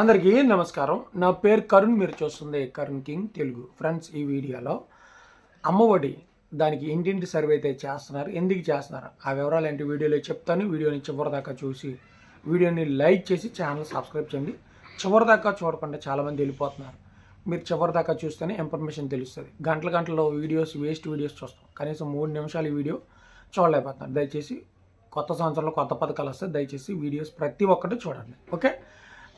అందరికీ నమస్కారం. నా పేరు కరుణ్ మీరు చూస్తుంది కరుణ్ కింగ్ తెలుగు. ఫ్రెండ్స్ ఈ వీడియోలో అమ్మఒడి దానికి ఇంటింటి సర్వే అయితే చేస్తున్నారు. ఎందుకు చేస్తున్నారు? ఆ వివరాలు ఏంటి? వీడియోలో చెప్తాను. వీడియోని చివరిదాకా చూసి వీడియోని లైక్ చేసి ఛానల్ సబ్స్క్రైబ్ చేయండి. చివరిదాకా చూడకుండా చాలామంది వెళ్ళిపోతున్నారు. మీరు చివరిదాకా చూస్తేనే ఇన్ఫర్మేషన్ తెలుస్తుంది. గంటల గంటలో వీడియోస్ వేస్ట్ వీడియోస్ చూస్తాం. కనీసం మూడు నిమిషాలు ఈ వీడియో చూడలేకపోతున్నారు. దయచేసి కొత్త సంవత్సరంలో కొత్త పథకాలు వస్తే దయచేసి వీడియోస్ ప్రతి ఒక్కటి చూడండి. ఓకే?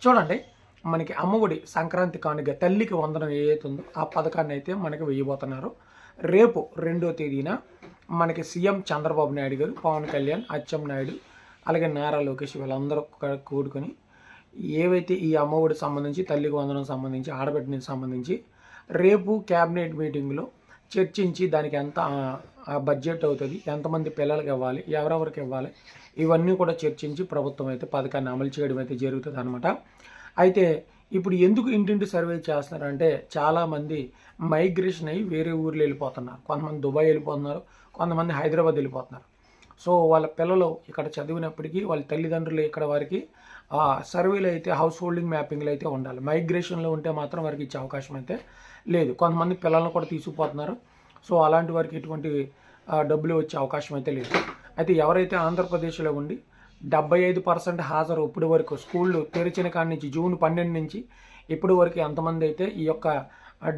చూడండి మనకి అమ్మఒడి సంక్రాంతి కానుక తల్లికి వందనం ఏదైతుందో ఆ పథకాన్ని అయితే మనకి వేయబోతున్నారు. రేపు రెండో తేదీన మనకి సీఎం చంద్రబాబు నాయుడు గారు పవన్ కళ్యాణ్ అచ్చెం నాయుడు అలాగే నారా లోకేష్ వీళ్ళందరూ కూడుకొని ఏవైతే ఈ అమ్మఒడికి సంబంధించి తల్లికి వందనం సంబంధించి ఆడబిడ్డకి సంబంధించి రేపు క్యాబినెట్ మీటింగ్లో చర్చించి దానికి ఎంత బడ్జెట్ అవుతుంది ఎంతమంది పిల్లలకి ఇవ్వాలి ఎవరెవరికి ఇవ్వాలి ఇవన్నీ కూడా చర్చించి ప్రభుత్వం అయితే పథకాన్ని అమలు చేయడం అయితే జరుగుతుంది అనమాట అయితే ఇప్పుడు ఎందుకు ఇంటింటి సర్వే చేస్తున్నారంటే చాలామంది మైగ్రేషన్ అయ్యి వేరే ఊర్లు వెళ్ళిపోతున్నారు. కొంతమంది దుబాయ్ వెళ్ళిపోతున్నారు కొంతమంది హైదరాబాద్ వెళ్ళిపోతున్నారు. సో వాళ్ళ పిల్లలు ఇక్కడ చదివినప్పటికీ వాళ్ళ తల్లిదండ్రులు ఇక్కడ వారికి సర్వేలు అయితే హౌస్ హోల్డింగ్ మ్యాపింగ్లు అయితే ఉండాలి. మైగ్రేషన్లో ఉంటే మాత్రం వారికి ఇచ్చే అవకాశం అయితే లేదు. కొంతమంది పిల్లలను కూడా తీసుకుపోతున్నారు. సో అలాంటి వారికి ఎటువంటి డబ్బులు వచ్చే అవకాశం అయితే లేదు. అయితే ఎవరైతే ఆంధ్రప్రదేశ్లో ఉండి డెబ్బై ఐదు పర్సెంట్ హాజరు ఇప్పటి వరకు స్కూళ్ళు తెరిచిన కాడి నుంచి జూన్ పన్నెండు నుంచి ఇప్పటి వరకు ఎంతమంది అయితే ఈ యొక్క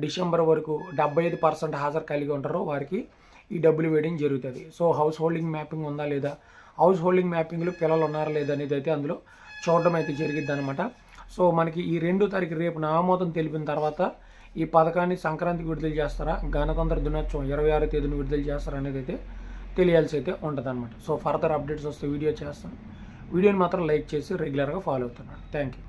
డిసెంబర్ వరకు డెబ్బై ఐదు పర్సెంట్ హాజరు కలిగి ఉంటారో వారికి ఈ డబ్బులు వేయడం జరుగుతుంది. సో హౌస్ హోల్డింగ్ మ్యాపింగ్ ఉందా లేదా? హౌస్ హోల్డింగ్ మ్యాపింగ్లో పిల్లలు ఉన్నారా లేదా అనేది అయితే అందులో చూడడం అయితే జరిగిద్ది అనమాట సో మనకి ఈ రెండో తారీఖు రేపు నామోదం తెలిపిన తర్వాత ఈ పథకాన్ని సంక్రాంతికి విడుదల చేస్తారా? గణతంత్ర దినోత్సవం ఇరవై ఆరో తేదీన విడుదల చేస్తారా అనేది అయితే తెలియాల్సి అయితే ఉంటుందన్నమాట. సో ఫర్దర్ అప్డేట్స్ వస్తే వీడియో చేస్తాను. వీడియోని మాత్రం లైక్ చేసి రెగ్యులర్గా ఫాలో అవుతున్నాను థ్యాంక్ యూ